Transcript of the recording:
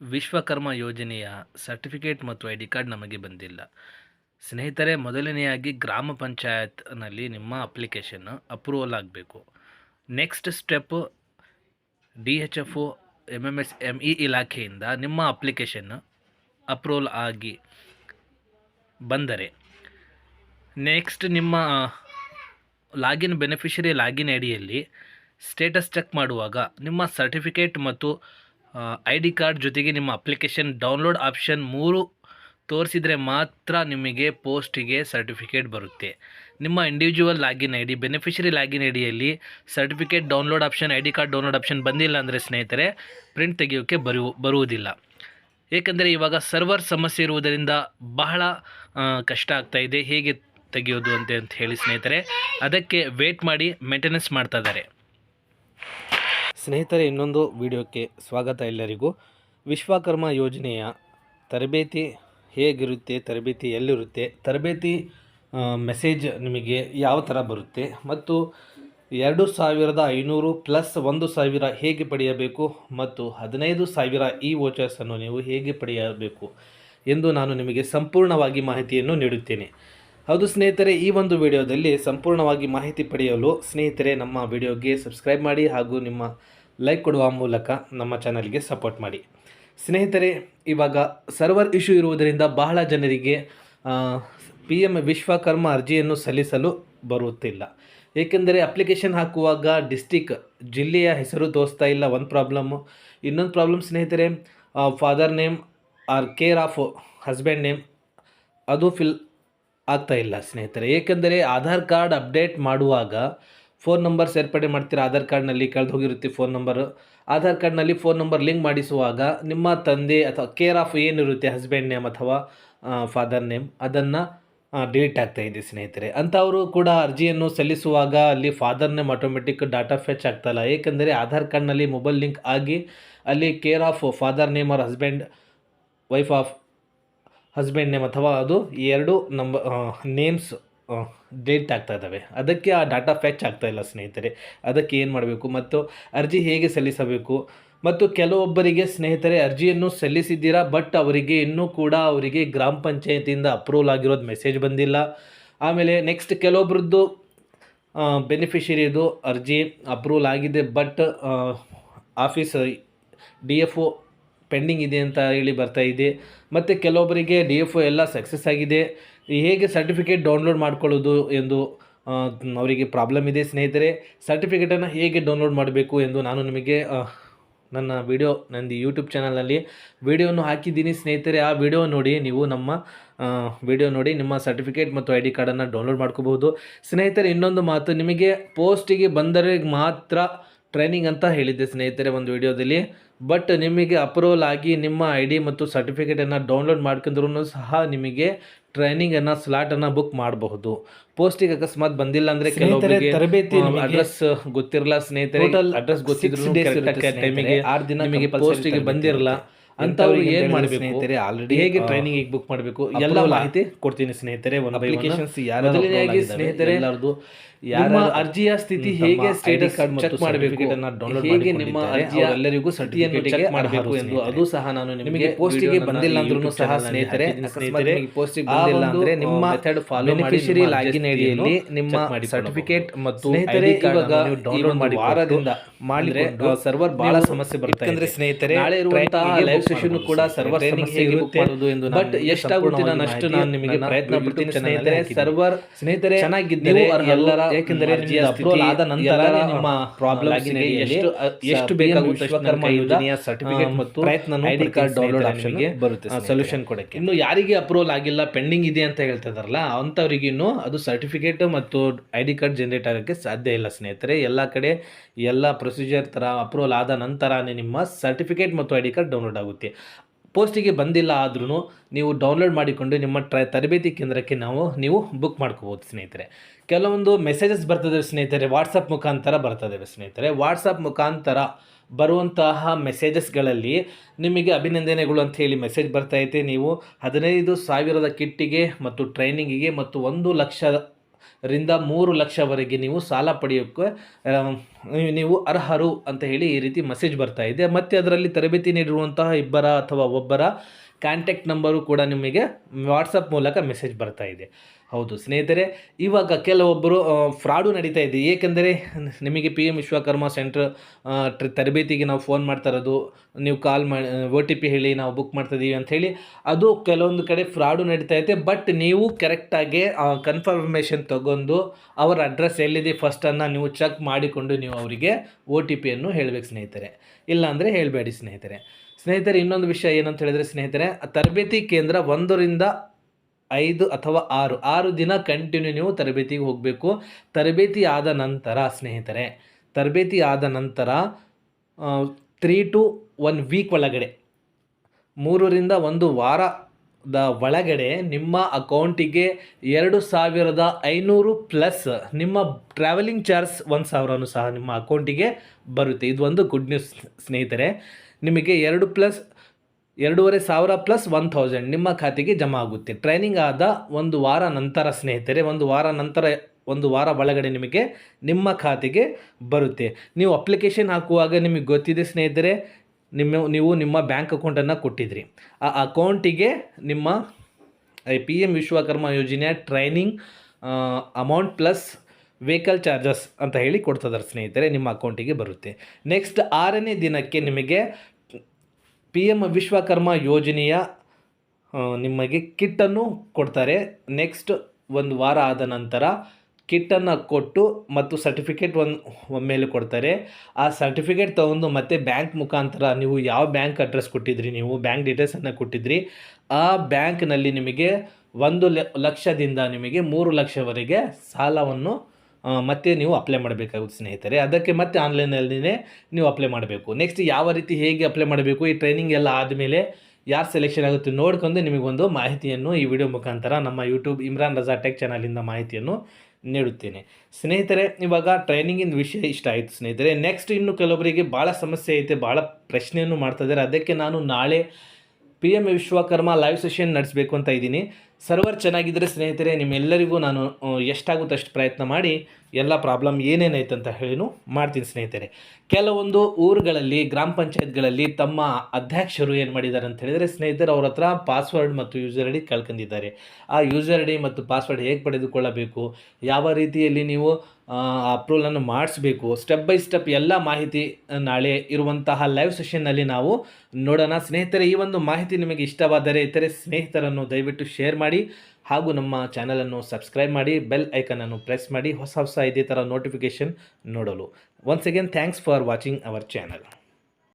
ವಿಶ್ವಕರ್ಮ ಯೋಜನೆಯ ಸರ್ಟಿಫಿಕೇಟ್ ಮತ್ತು I D card ನಮಗೆ ಬಂದಿಲ್ಲ. ಸ್ನೇಹಿತರೆ, ಮೊದಲನೆಯಾಗಿ ಗ್ರಾಮ ಪಂಚಾಯತ್ನಲ್ಲಿ ನಿಮ್ಮ ಅಪ್ಲಿಕೇಶನ್ ಅಪ್ರೂವಲ್ ಆಗಬೇಕು. Next step D H F O M M S M E ಇಲಾಖೆಯಿಂದ ನಿಮ್ಮ ಅಪ್ಲಿಕೇಶನ್ ಅಪ್ರೂವಲ್ ಆಗಿ ಬಂದರೆ. ನೆಕ್ಸ್ಟ್ ನಿಮ್ಮ ಲಾಗಿನ್ ಬೆನಿಫಿಷರಿ ಲಾಗಿನ್ ಐಡಿಯಲ್ಲಿ ಸ್ಟೇಟಸ್ ಚೆಕ್ ಮಾಡುವಾಗ ನಿಮ್ಮ ಸರ್ಟಿಫಿಕೇಟ್ ಮತ್ತು ಐ ಡಿ ಕಾರ್ಡ್ ಜೊತೆಗೆ ನಿಮ್ಮ ಅಪ್ಲಿಕೇಶನ್ ಡೌನ್ಲೋಡ್ ಆಪ್ಷನ್ ಮೂರು ತೋರಿಸಿದರೆ ಮಾತ್ರ ನಿಮಗೆ ಪೋಸ್ಟಿಗೆ ಸರ್ಟಿಫಿಕೇಟ್ ಬರುತ್ತೆ. ನಿಮ್ಮ individual login I D beneficiary login I ಡಿಯಲ್ಲಿ certificate download option I D card download option ಬಂದಿಲ್ಲ ಅಂದರೆ ಸ್ನೇಹಿತರೆ ಪ್ರಿಂಟ್ ತೆಗೆಯೋಕ್ಕೆ ಬರು, ಬರುವುದಿಲ್ಲ. ಏಕೆಂದರೆ ಇವಾಗ ಸರ್ವರ್ ಸಮಸ್ಯೆ ಇರುವುದರಿಂದ ಬಹಳ ಕಷ್ಟ ಆಗ್ತಾ ಇದೆ. ಹೇಗೆ ತೆಗೆಯೋದು ಅಂತ ಅಂತ ಹೇಳಿ ಸ್ನೇಹಿತರೆ, ಅದಕ್ಕೆ ವೇಟ್ ಮಾಡಿ ಮೇಂಟೆನೆನ್ಸ್ ಮಾಡ್ತಾ ಇದ್ದಾರೆ. ಸ್ನೇಹಿತರೆ, ಇನ್ನೊಂದು ವಿಡಿಯೋಕ್ಕೆ ಸ್ವಾಗತ ಎಲ್ಲರಿಗೂ. ವಿಶ್ವಕರ್ಮ ಯೋಜನೆಯ ತರಬೇತಿ ಹೇಗಿರುತ್ತೆ, ತರಬೇತಿ ಎಲ್ಲಿರುತ್ತೆ, ತರಬೇತಿ ಮೆಸೇಜ್ ನಿಮಗೆ ಯಾವ ಥರ ಬರುತ್ತೆ ಮತ್ತು ಎರಡು ಸಾವಿರದ ಐನೂರು ಪ್ಲಸ್ ಒಂದು ಸಾವಿರ ಹೇಗೆ ಪಡೆಯಬೇಕು ಮತ್ತು ಹದಿನೈದು ಸಾವಿರ ಈ ವೋಚರ್ಸನ್ನು ನೀವು ಹೇಗೆ ಪಡೆಯಬೇಕು ಎಂದು ನಾನು ನಿಮಗೆ ಸಂಪೂರ್ಣವಾಗಿ ಮಾಹಿತಿಯನ್ನು ನೀಡುತ್ತೇನೆ. ಹೌದು ಸ್ನೇಹಿತರೆ, ಈ ಒಂದು ವಿಡಿಯೋದಲ್ಲಿ ಸಂಪೂರ್ಣವಾಗಿ ಮಾಹಿತಿ ಪಡೆಯಲು ಸ್ನೇಹಿತರೆ, ನಮ್ಮ ವಿಡಿಯೋಗೆ ಸಬ್ಸ್ಕ್ರೈಬ್ ಮಾಡಿ ಹಾಗೂ ನಿಮ್ಮ ಲೈಕ್ ಕೊಡುವ ಮೂಲಕ ನಮ್ಮ ಚಾನಲ್ಗೆ ಸಪೋರ್ಟ್ ಮಾಡಿ. ಸ್ನೇಹಿತರೆ, ಇವಾಗ ಸರ್ವರ್ ಇಶ್ಯೂ ಇರುವುದರಿಂದ ಬಹಳ ಜನರಿಗೆ ಪಿ ಎಂ ವಿಶ್ವಕರ್ಮ ಅರ್ಜಿಯನ್ನು ಸಲ್ಲಿಸಲು ಬರುತ್ತಿಲ್ಲ. ಏಕೆಂದರೆ ಅಪ್ಲಿಕೇಶನ್ ಹಾಕುವಾಗ ಡಿಸ್ಟಿಕ್ ಜಿಲ್ಲೆಯ ಹೆಸರು ತೋರಿಸ್ತಾ ಇಲ್ಲ. ಒಂದು ಪ್ರಾಬ್ಲಮ್ಮು. ಇನ್ನೊಂದು ಪ್ರಾಬ್ಲಮ್ ಸ್ನೇಹಿತರೆ father name or care of husband name. ಅದು ಫಿಲ್ ಆಗ್ತಾ ಇಲ್ಲ, ಸ್ನೇಹಿತರೆ. ಏಕೆಂದರೆ ಆಧಾರ್ ಕಾರ್ಡ್ ಅಪ್ಡೇಟ್ ಮಾಡುವಾಗ ಫೋನ್ ನಂಬರ್ ಸೇರ್ಪಡೆ ಮಾಡ್ತೀರಾ? ಆಧಾರ್ ಕಾರ್ಡ್ನಲ್ಲಿ ಕಳೆದು ಹೋಗಿರುತ್ತೆ ಫೋನ್ ನಂಬರು. ಆಧಾರ್ ಕಾರ್ಡ್ನಲ್ಲಿ ಫೋನ್ ನಂಬರ್ ಲಿಂಕ್ ಮಾಡಿಸುವಾಗ ನಿಮ್ಮ ತಂದೆ ಅಥವಾ ಕೇರ್ ಆಫ್ ಏನಿರುತ್ತೆ, ಹಸ್ಬೆಂಡ್ ನೇಮ್ ಅಥವಾ ಫಾದರ್ ನೇಮ್ ಅದನ್ನು ಡಿಲೀಟ್ ಆಗ್ತಾ ಇದೆ, ಸ್ನೇಹಿತರೆ. ಅಂಥವರು ಕೂಡ ಅರ್ಜಿಯನ್ನು ಸಲ್ಲಿಸುವಾಗ ಅಲ್ಲಿ father name automatic data fetch ಆಗ್ತಾಯಿಲ್ಲ ಏಕೆಂದರೆ ಆಧಾರ್ ಕಾರ್ಡ್ನಲ್ಲಿ ಮೊಬೈಲ್ ಲಿಂಕ್ ಆಗಿ ಅಲ್ಲಿ care of father name or husband, wife of husband name ಅಥವಾ ಅದು ಎರಡು ನಂಬ ನೇಮ್ಸ್ ಡೇಟ್ ಆಗ್ತಾ ಇದ್ದಾವೆ. ಅದಕ್ಕೆ ಆ ಡಾಟಾ ಫ್ಯಾಚ್ ಆಗ್ತಾ ಇಲ್ಲ ಸ್ನೇಹಿತರೆ. ಅದಕ್ಕೆ ಏನು ಮಾಡಬೇಕು? ಮತ್ತು ಅರ್ಜಿ ಹೇಗೆ ಸಲ್ಲಿಸಬೇಕು? ಮತ್ತು ಕೆಲವೊಬ್ಬರಿಗೆ ಸ್ನೇಹಿತರೆ, ಅರ್ಜಿಯನ್ನು ಸಲ್ಲಿಸಿದ್ದೀರಾ? ಬಟ್ ಅವರಿಗೆ ಇನ್ನೂ ಕೂಡ ಅವರಿಗೆ ಗ್ರಾಮ ಪಂಚಾಯತಿಯಿಂದ ಅಪ್ರೂವಲ್ ಆಗಿರೋದು ಮೆಸೇಜ್ ಬಂದಿಲ್ಲ. ಆಮೇಲೆ ನೆಕ್ಸ್ಟ್ ಕೆಲವೊಬ್ಬರದ್ದು ಬೆನಿಫಿಷರಿದು ಅರ್ಜಿ ಅಪ್ರೂವಲ್ ಆಗಿದೆ. But office D F O pending ಇದೆ ಅಂತ ಹೇಳಿ ಬರ್ತಾ ಇದೆ. ಮತ್ತು ಕೆಲವೊಬ್ಬರಿಗೆ ಡಿ ಎಫ್ ಒ ಎಲ್ಲ ಸಕ್ಸಸ್ ಆಗಿದೆ. ಹೇಗೆ ಸರ್ಟಿಫಿಕೇಟ್ ಡೌನ್ಲೋಡ್ ಮಾಡ್ಕೊಳ್ಳೋದು ಎಂದು ಅವರಿಗೆ ಪ್ರಾಬ್ಲಮ್ ಇದೆ ಸ್ನೇಹಿತರೆ. ಸರ್ಟಿಫಿಕೇಟನ್ನು ಹೇಗೆ ಡೌನ್ಲೋಡ್ ಮಾಡಬೇಕು ಎಂದು ನಾನು ನಿಮಗೆ ನನ್ನ ವಿಡಿಯೋ, ನಂದು ಯೂಟ್ಯೂಬ್ ಚಾನಲಲ್ಲಿ ವಿಡಿಯೋನು ಹಾಕಿದ್ದೀನಿ ಸ್ನೇಹಿತರೆ. ಆ ವಿಡಿಯೋ ನೋಡಿ ನೀವು ನಮ್ಮ ವಿಡಿಯೋ ನೋಡಿ ನಿಮ್ಮ ಸರ್ಟಿಫಿಕೇಟ್ ಮತ್ತು ಐ ಡಿ ಕಾರ್ಡನ್ನು ಡೌನ್ಲೋಡ್ ಮಾಡ್ಕೋಬಹುದು. ಸ್ನೇಹಿತರೆ, ಇನ್ನೊಂದು ಮಾತು ನಿಮಗೆ ಪೋಸ್ಟಿಗೆ ಬಂದರೆ ಮಾತ್ರ ಟ್ರೈನಿಂಗ್ ಅಂತ ಹೇಳಿದ್ದೆ ಸ್ನೇಹಿತರೆ ಒಂದು ವಿಡಿಯೋದಲ್ಲಿ. ಬಟ್ ನಿಮಗೆ ಅಪ್ರೂವಲ್ ಆಗಿ ನಿಮ್ಮ ಐ ಡಿ ಮತ್ತು ಸರ್ಟಿಫಿಕೇಟನ್ನು ಡೌನ್ಲೋಡ್ ಮಾಡ್ಕೊಂಡ್ರೂ ಸಹ ನಿಮಗೆ ಟ್ರೈನಿಂಗನ್ನು ಸ್ಲಾಟನ್ನು ಬುಕ್ ಮಾಡಬಹುದು. ಪೋಸ್ಟಿಗೆ ಅಕಸ್ಮಾತ್ ಬಂದಿಲ್ಲ ಅಂದರೆ ಕೆಲವೊಬ್ಬರಿಗೆ ತರಬೇತಿ ಅಡ್ರೆಸ್ ಗೊತ್ತಿರಲ್ಲ ಸ್ನೇಹಿತರೆ ಅಡ್ರೆಸ್ ಗೊತ್ತಿದ್ರು ಟೈಮಿಗೆ ಆರು ದಿನ ನಿಮಗೆ ಪೋಸ್ಟಿಗೆ ಬಂದಿರಲ್ಲ. ಅಂತವ್ರಿಗೆ ಏನು ಮಾಡಬೇಕು? ಸ್ನೇಹಿತರೆ ಆಲ್ರೆಡಿ ಹೇಗೆ ಟ್ರೈನಿಂಗ್ ಬುಕ್ ಮಾಡಬೇಕು? ಎಲ್ಲ ಮಾಹಿತಿ ಕೊಡ್ತೀನಿ ಸ್ನೇಹಿತರೆ ಒಂದು ಅಪ್ಲಿಕೇಶನ್ಸ್ ಯಾರು ಸ್ನೇಹಿತರೆ ಎಲ್ಲರದು ನಿಮ್ಮ ಅರ್ಜಿಯ ಸ್ಥಿತಿ ಹೇಗೆ ಸ್ಟೇಟಸ್ ಚೆಕ್ ಮಾಡಬೇಕು? download ಹೇಗೆ ನಿಮ್ಮ ಅರ್ಜಿಯ ಎಲ್ಲರಿಗೂ ಸರ್ಟಿಫಿಕೇಟ್ ಚೆಕ್ ಮಾಡಬೇಕು ಎಂದು ಅದು ಸಹ ನಾನು ನಿಮಗೆ ಪೋಸ್ಟಿಗೆ ಬಂದಿಲ್ಲ ಅಂದ್ರೂ ಸಹ ಸ್ನೇಹಿತರೆ ಸ್ನೇಹಿತರೆ ಪೋಸ್ಟಿಗೆ ಬಂದಿಲ್ಲ ಅಂದ್ರೆ ನಿಮ್ಮ ಮೆಥಡ್ ಫಾಲೋ ಮಾಡಿ ಲಾಗಿನ್ ಐಡಿಯಲ್ಲಿ ನಿಮ್ಮ ಸರ್ಟಿಫಿಕೇಟ್ ಮತ್ತು ಸ್ನೇಹಿತರೆ, ಇವಾಗ ಡೌನ್ಲೋಡ್ ಮಾಡಿ ವಾರದಿಂದ ಮಾಡಿದ್ರೆ ಸರ್ವರ್ ಬಹಳ ಸಮಸ್ಯೆ ಬರುತ್ತೆ ಅಂದ್ರೆ ಸ್ನೇಹಿತರೆ, ನಾಳೆ ಇರುವಂತಹ ಲೈವ್ ಸೆಷನ್ ಕೂಡ. ಸರ್ವರ್ ಸಮಸ್ಯೆ ಇರುತ್ತೆ ಎಂದು ಬಟ್ ನಿಮಗೆ ಎಷ್ಟಾಗುತ್ತೆ ನಾನು ಅಷ್ಟು ನಾನು ನಿಮಗೆ ಪ್ರಯತ್ನ ಪಡ್ತೀನಿ ಸ್ನೇಹಿತರೆ ಸರ್ವರ್ ಸ್ನೇಹಿತರೆ ಚೆನ್ನಾಗಿದ್ದರೆ ಎಲ್ಲರ ಏಕೆಂದರೆ ಅಪ್ರೂವಲ್ ಆದ ನಂತರ ನಿಮ್ಮ ಪ್ರಾಬ್ಲಮ್ ಎಷ್ಟು ಎಷ್ಟು ಬೇಕಾಗುತ್ತೆ ವಿಶ್ವಕರ್ಮ ಯೋಜನೆಯ ಸರ್ಟಿಫಿಕೇಟ್ ಮತ್ತು ಪ್ರಯತ್ನನೂ ಐ ಕಾರ್ಡ್ ಡೌನ್ಲೋಡ್ ಸ್ನೇಹಿತರೆ ಆಪ್ಷನ್ ನಿಮಗೆ ಬರುತ್ತೆ. ಸೊಲ್ಯೂಷನ್ ಕೊಡಕ್ಕೆ. ಇನ್ನು ಯಾರಿಗೆ ಅಪ್ರೂವಲ್ ಆಗಿಲ್ಲ ಪೆಂಡಿಂಗ್ ಇದೆ ಅಂತ ಹೇಳ್ತಾ ಇದಾರಲ್ಲ ಅಂಥವ್ರಿಗೆ ಇನ್ನು ಅದು ಸರ್ಟಿಫಿಕೇಟ್ ಮತ್ತು ಐ ಡಿ ಕಾರ್ಡ್ ಜನರೇಟ್ ಆಗೋಕ್ಕೆ ಸಾಧ್ಯ ಇಲ್ಲ ಸ್ನೇಹಿತರೆ. ಎಲ್ಲ ಕಡೆ ಎಲ್ಲ ಪ್ರೊಸೀಜರ್ ತರ ಅಪ್ರೂವಲ್ ಆದ ನಂತರನೇ ನಿಮ್ಮ ಸರ್ಟಿಫಿಕೇಟ್ ಮತ್ತು ಐ ಡಿ ಕಾರ್ಡ್ ಡೌನ್ಲೋಡ್ ಆಗುತ್ತೆ. ಪೋಸ್ಟಿಗೆ ಬಂದಿಲ್ಲ ಆದ್ರೂ ನೀವು ಡೌನ್ಲೋಡ್ ಮಾಡಿಕೊಂಡು ನಿಮ್ಮ ಟ್ರ ತರಬೇತಿ ಕೇಂದ್ರಕ್ಕೆ ನಾವು, ನೀವು ಬುಕ್ ಮಾಡ್ಕೋಬೋದು ಸ್ನೇಹಿತರೆ. ಕೆಲವೊಂದು ಮೆಸೇಜಸ್ ಬರ್ತದೆ ಸ್ನೇಹಿತರೆ ವಾಟ್ಸಪ್ ಮುಖಾಂತರ ಬರ್ತದೆ ಸ್ನೇಹಿತರೆ. ವಾಟ್ಸಪ್ ಮುಖಾಂತರ ಬರುವಂತಹ ಮೆಸೇಜಸ್ಗಳಲ್ಲಿ ನಿಮಗೆ ಅಭಿನಂದನೆಗಳು ಅಂತ ಹೇಳಿ ಮೆಸೇಜ್ ಬರ್ತೈತೆ ನೀವು ಹದಿನೈದು ಸಾವಿರದ ಕಿಟ್ಟಿಗೆ ಮತ್ತು ಟ್ರೈನಿಂಗಿಗೆ ಮತ್ತು ಒಂದು ಲಕ್ಷ ರಿಂದ ಮೂರು ಲಕ್ಷವರೆಗೆ ನೀವು ಸಾಲ ಪಡೆಯೋಕ್ಕೆ ನೀವು ಅರ್ಹರು ಅಂತ ಹೇಳಿ ಈ ರೀತಿ ಮೆಸೇಜ್ ಬರ್ತಾ ಇದೆ. ಮತ್ತು ಅದರಲ್ಲಿ ತರಬೇತಿ ನೀಡಿರುವಂತಹ ಇಬ್ಬರ ಅಥವಾ ಒಬ್ಬರ ಕಾಂಟ್ಯಾಕ್ಟ್ ನಂಬರು ಕೂಡ ನಿಮಗೆ ವಾಟ್ಸಪ್ ಮೂಲಕ ಮೆಸೇಜ್ ಬರ್ತಾ ಇದೆ. ಹೌದು. ಸ್ನೇಹಿತರೆ, ಇವಾಗ ಕೆಲವೊಬ್ಬರು ಫ್ರಾಡು ನಡೀತಾ ಇದೆ. ಏಕೆಂದರೆ, ನಿಮಗೆ ಪಿ ಎಂ ವಿಶ್ವಕರ್ಮ ಸೆಂಟ್ರ್ ತರಬೇತಿಗೆ ನಾವು ಫೋನ್ ಮಾಡ್ತಾ ಇರೋದು, ನೀವು ಕಾಲ್ ಮಾಡಿ ಒ ಟಿ ಪಿ ಹೇಳಿ, ನಾವು ಬುಕ್ ಮಾಡ್ತಿದ್ದೀವಿ ಅಂತ ಹೇಳಿ, ಅದು ಕೆಲವೊಂದು ಕಡೆ ಫ್ರಾಡು ನಡೀತಾ ಇದೆ. ಬಟ್ ನೀವು ಕರೆಕ್ಟಾಗಿ ಕನ್ಫರ್ಮೇಷನ್ ತಗೊಂಡು, ಅವರ ಅಡ್ರೆಸ್ ಎಲ್ಲಿದೆ ಫಸ್ಟನ್ನು ನೀವು ಚೆಕ್ ಮಾಡಿಕೊಂಡು ನೀವು ಅವರಿಗೆ ಒ ಟಿ ಪಿಯನ್ನು ಹೇಳಬೇಕು ಸ್ನೇಹಿತರೆ. ಇಲ್ಲಾಂದರೆ ಹೇಳಬೇಡಿ ಸ್ನೇಹಿತರೆ. ಸ್ನೇಹಿತರೆ, ಇನ್ನೊಂದು ವಿಷಯ ಏನಂತ ಹೇಳಿದರೆ ಸ್ನೇಹಿತರೆ, ತರಬೇತಿ ಕೇಂದ್ರ ಒಂದರಿಂದ ಐದು ಅಥವಾ ಆರು ಆರು ದಿನ ಕಂಟಿನ್ಯೂ ನೀವು ತರಬೇತಿಗೆ ಹೋಗಬೇಕು. ತರಬೇತಿ ಆದ ನಂತರ, ಸ್ನೇಹಿತರೆ, ತರಬೇತಿ ಆದ ನಂತರ ತ್ರೀ ಟು ಒನ್ ವೀಕ್ ಒಳಗಡೆ, ಮೂರರಿಂದ ಒಂದು ವಾರದ ಒಳಗಡೆ ನಿಮ್ಮ ಅಕೌಂಟಿಗೆ ಎರಡು ಸಾವಿರದ ಐನೂರು ಪ್ಲಸ್ ನಿಮ್ಮ ಟ್ರಾವೆಲಿಂಗ್ ಚಾರ್ಜ್ ಒಂದು ಸಾವಿರನೂ ಸಹ ನಿಮ್ಮ ಅಕೌಂಟಿಗೆ ಬರುತ್ತೆ. ಇದು ಒಂದು ಗುಡ್ ನ್ಯೂಸ್ ಸ್ನೇಹಿತರೆ. ನಿಮಗೆ ಎರಡು ಪ್ಲಸ್ ಎರಡೂವರೆ ಸಾವಿರ ಪ್ಲಸ್ ಒನ್ ಥೌಸಂಡ್ ನಿಮ್ಮ ಖಾತೆಗೆ ಜಮಾ ಆಗುತ್ತೆ. ಟ್ರೈನಿಂಗ್ ಆದ ಒಂದು ವಾರ ನಂತರ ಸ್ನೇಹಿತರೆ, ಒಂದು ವಾರ ನಂತರ ಒಂದು ವಾರ ಒಳಗಡೆ ನಿಮಗೆ ನಿಮ್ಮ ಖಾತೆಗೆ ಬರುತ್ತೆ. ನೀವು ಅಪ್ಲಿಕೇಶನ್ ಹಾಕುವಾಗ ನಿಮಗೆ ಗೊತ್ತಿದೆ ಸ್ನೇಹಿತರೆ, ನಿಮ್ಮ, ನೀವು ನಿಮ್ಮ ಬ್ಯಾಂಕ್ ಅಕೌಂಟನ್ನು ಕೊಟ್ಟಿದ್ರಿ. ಆ ಅಕೌಂಟಿಗೆ ನಿಮ್ಮ ಪಿ ಎಂ ವಿಶ್ವಕರ್ಮ ಯೋಜನೆಯ training amount plus vehicle charges ಅಂತ ಹೇಳಿ ಕೊಡ್ತಿದ್ದಾರೆ ಸ್ನೇಹಿತರೆ, ನಿಮ್ಮ ಅಕೌಂಟಿಗೆ ಬರುತ್ತೆ. ನೆಕ್ಸ್ಟ್ ಆರನೇ ದಿನಕ್ಕೆ ನಿಮಗೆ ಪಿ ಎಂ ವಿಶ್ವಕರ್ಮ ಯೋಜನೆಯ ನಿಮಗೆ ಕಿಟ್ಟನ್ನು ಕೊಡ್ತಾರೆ. ನೆಕ್ಸ್ಟ್ ಒಂದು ವಾರ ಆದ ನಂತರ ಕಿಟ್ಟನ್ನು ಕೊಟ್ಟು ಮತ್ತು ಸರ್ಟಿಫಿಕೇಟ್ ಒಂದು ಒಮ್ಮೆಲೆ ಕೊಡ್ತಾರೆ. ಆ ಸರ್ಟಿಫಿಕೇಟ್ ತೊಗೊಂಡು ಮತ್ತೆ ಬ್ಯಾಂಕ್ ಮುಖಾಂತರ ನೀವು ಯಾವ ಬ್ಯಾಂಕ್ ಅಡ್ರೆಸ್ ಕೊಟ್ಟಿದ್ರಿ, ನೀವು ಬ್ಯಾಂಕ್ ಡೀಟೇಲ್ಸನ್ನು ಕೊಟ್ಟಿದ್ರಿ, ಆ ಬ್ಯಾಂಕ್ನಲ್ಲಿ ನಿಮಗೆ ಒಂದು ಲಕ್ಷದಿಂದ ನಿಮಗೆ ಮೂರು ಲಕ್ಷವರೆಗೆ ಸಾಲವನ್ನು ಮತ್ತೆ ನೀವು ಅಪ್ಲೈ ಮಾಡಬೇಕಾಗುತ್ತೆ ಸ್ನೇಹಿತರೆ. ಅದಕ್ಕೆ ಮತ್ತೆ ಆನ್ಲೈನಲ್ಲಿನೇ ನೀವು ಅಪ್ಲೈ ಮಾಡಬೇಕು. ನೆಕ್ಸ್ಟ್ ಯಾವ ರೀತಿ ಹೇಗೆ ಅಪ್ಲೈ ಮಾಡಬೇಕು, ಈ ಟ್ರೈನಿಂಗ್ ಎಲ್ಲ ಆದಮೇಲೆ ಯಾರು ಸೆಲೆಕ್ಷನ್ ಆಗುತ್ತೆ ನೋಡ್ಕೊಂಡು ನಿಮಗೊಂದು ಮಾಹಿತಿಯನ್ನು ಈ ವಿಡಿಯೋ ಮುಖಾಂತರ ನಮ್ಮ ಯೂಟ್ಯೂಬ್ ಇಮ್ರಾನ್ ರಜಾ ಟೆಕ್ ಚಾನಲಿಂದ ಮಾಹಿತಿಯನ್ನು ನೀಡುತ್ತೇನೆ. ಸ್ನೇಹಿತರೆ, ಇವಾಗ ಟ್ರೈನಿಂಗಿನ ವಿಷಯ ಇಷ್ಟ ಆಯಿತು ಸ್ನೇಹಿತರೆ. ನೆಕ್ಸ್ಟ್ ಇನ್ನು ಕೆಲವೊಬ್ಬರಿಗೆ ಭಾಳ ಸಮಸ್ಯೆ ಐತೆ ಭಾಳ ಪ್ರಶ್ನೆಯನ್ನು ಮಾಡ್ತಾ ಇದ್ದಾರೆ. ಅದಕ್ಕೆ ನಾನು ನಾಳೆ P M Vishwakarma live session ನಡೆಸಬೇಕು ಅಂತ ಇದ್ದೀನಿ. ಸರ್ವರ್ ಚೆನ್ನಾಗಿದ್ದರೆ ಸ್ನೇಹಿತರೆ, ನಿಮ್ಮೆಲ್ಲರಿಗೂ ನಾನು ಎಷ್ಟಾಗುತ್ತೆ ಅಷ್ಟು ಪ್ರಯತ್ನ ಮಾಡಿ, ಎಲ್ಲ ಪ್ರಾಬ್ಲಮ್ ಏನೇನೈತೆ ಅಂತ ಹೇಳಿನೂ ಮಾಡ್ತೀನಿ ಸ್ನೇಹಿತರೆ. ಕೆಲವೊಂದು ಊರುಗಳಲ್ಲಿ, ಗ್ರಾಮ ಪಂಚಾಯತ್ಗಳಲ್ಲಿ ತಮ್ಮ ಅಧ್ಯಕ್ಷರು ಏನು ಮಾಡಿದ್ದಾರೆ ಅಂತ ಹೇಳಿದರೆ, ಸ್ನೇಹಿತರು ಅವ್ರ ಹತ್ರ ಪಾಸ್ವರ್ಡ್ ಮತ್ತು ಯೂಸರ್ ಐ ಡಿ ಕಳ್ಕೊಂಡಿದ್ದಾರೆ. ಆ ಯೂಸರ್ ಐ ಮತ್ತು ಪಾಸ್ವರ್ಡ್ ಹೇಗೆ ಪಡೆದುಕೊಳ್ಳಬೇಕು? ಯಾವ ರೀತಿಯಲ್ಲಿ ನೀವು ಅಪ್ರೂವಲನ್ನು ಮಾಡಿಸ್ಬೇಕು. ಸ್ಟೆಪ್ ಬೈ ಸ್ಟೆಪ್ ಎಲ್ಲ ಮಾಹಿತಿ ನಾಳೆ ಇರುವಂತಹ ಲೈವ್ ಸೆಷನ್ನಲ್ಲಿ ನಾವು ನೋಡೋಣ. ಸ್ನೇಹಿತರೆ, ಈ ಒಂದು ಮಾಹಿತಿ ನಿಮಗೆ ಇಷ್ಟವಾದರೆ ಇತರೆ ಸ್ನೇಹಿತರನ್ನು ದಯವಿಟ್ಟು ಶೇರ್ ಮಾಡಿ ಹಾಗೂ ನಮ್ಮ ಚಾನಲನ್ನು ಸಬ್ಸ್ಕ್ರೈಬ್ ಮಾಡಿ ಬೆಲ್ ಐಕನನ್ನು ಪ್ರೆಸ್ ಮಾಡಿ, ಹೊಸ ಹೊಸ ಇದೇ ಥರ ನೋಟಿಫಿಕೇಷನ್ ನೋಡಲು. Once again thanks for watching our channel